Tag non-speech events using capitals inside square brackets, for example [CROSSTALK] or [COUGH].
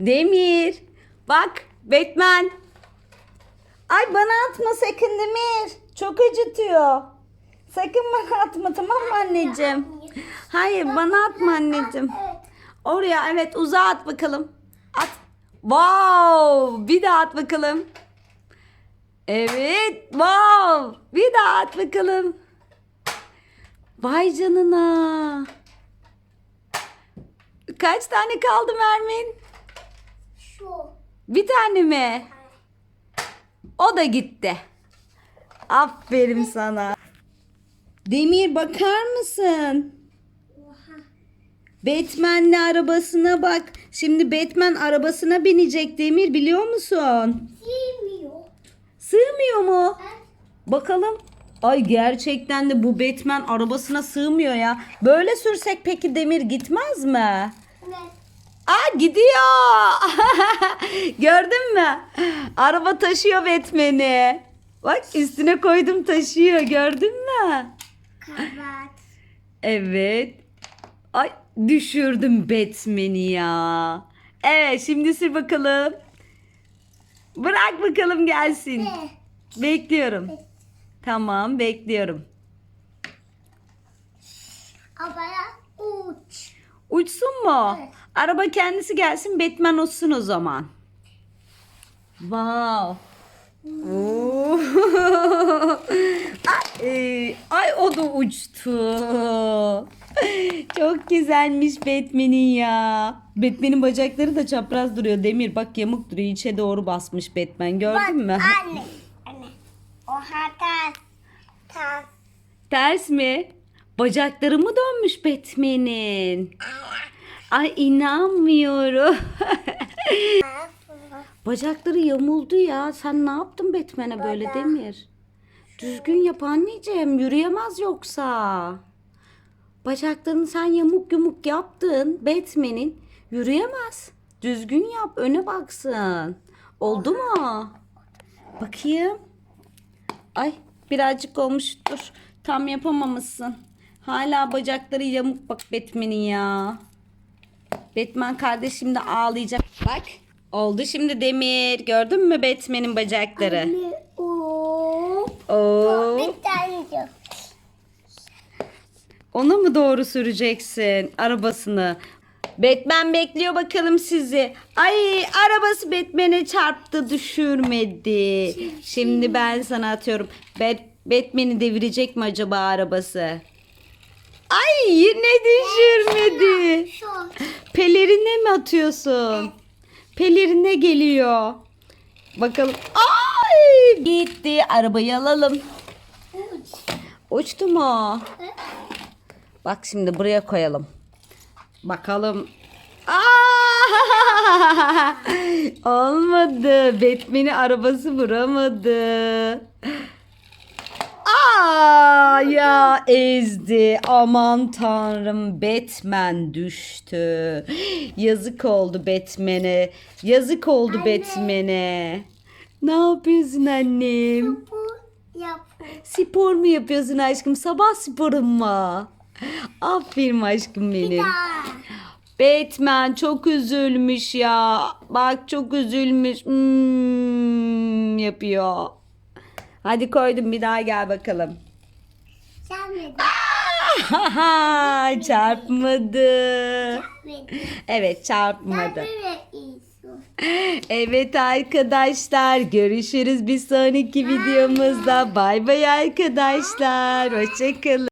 Demir. Bak Batman. Ay bana atma sakın Demir. Çok acıtıyor. Sakın bana atma tamam mı anneciğim? Hayır bana atma anneciğim. Oraya evet uzağa at bakalım. At. Wow! Bir daha at bakalım. Evet. Wow! Bir daha at bakalım. Vay canına. Kaç tane kaldı Mermin? Bir tane mi? O da gitti. Aferin sana. Demir bakar mısın? Oha. Batman'le arabasına bak. Şimdi Batman arabasına binecek Demir biliyor musun? Yemiyor. Sığmıyor mu? Ben Bakalım. Ay gerçekten de bu Batman arabasına sığmıyor ya. Böyle sürsek peki Demir gitmez mi? ne? Aa gidiyor. [LAUGHS] Gördün mü? Araba taşıyor Batman'i. Bak üstüne koydum taşıyor. Gördün mü? Kapat. Evet. Ay düşürdüm Batman'i ya. Evet şimdi sür bakalım. Bırak bakalım gelsin. Bekliyorum. Tamam bekliyorum. Abaya uç. Uçsun mu? Evet. Araba kendisi gelsin Batman uçsun o zaman. Wow. [LAUGHS] Ay, e, ay o da uçtu. Çok güzelmiş Batman'in ya. Batman'in bacakları da çapraz duruyor Demir. Bak yamuk duruyor. içe doğru basmış Batman. Gördün mü? Anne. Anne. O hata. Ta. Ters mi? Bacakları mı dönmüş Batman'in? Ay inanmıyorum. [LAUGHS] Bacakları yamuldu ya. Sen ne yaptın Batman'e böyle. Demir? Düzgün yap anneciğim. Yürüyemez yoksa. Bacaklarını sen yamuk yumuk yaptın Batman'in. Yürüyemez. Düzgün yap. Öne baksın. Oldu mu? Bakayım. Ay birazcık olmuş. Dur. Tam yapamamışsın. Hala bacakları yamuk bak Batman'in ya. Batman kardeşim de ağlayacak. Bak. Oldu şimdi Demir. Gördün mü Batman'in bacakları? Anne. Oo. Oo. Bir tane yok. Ona mı doğru süreceksin arabasını? Batman bekliyor bakalım sizi. Ay arabası Batman'e çarptı düşürmedi. Şimdi ben sana atıyorum. Bat- Batman'i devirecek mi acaba arabası? Ay yine düşürmedi. Pelerine mi atıyorsun? Pelerine geliyor. Bakalım. Ay gitti. Arabayı alalım. Uç. Uçtu mu? Bak şimdi buraya koyalım. Bakalım. Aa! [LAUGHS] Olmadı. Batman'i arabası vuramadı. Ya ezdi. Aman tanrım Batman düştü. Yazık oldu Batman'e. Yazık oldu Anne. Batman'e. Ne yapıyorsun annem? Bu yap. Spor mu yapıyorsun aşkım? Sabah sporun mu? Aferin aşkım benim. Batman çok üzülmüş ya. Bak çok üzülmüş. Hmm, yapıyor. Hadi koydum bir daha gel bakalım. Mi? Çarpmadı. Beni. Evet çarpmadı. Evet arkadaşlar görüşürüz bir sonraki videomuzda. Bay bay arkadaşlar. Hoşçakalın.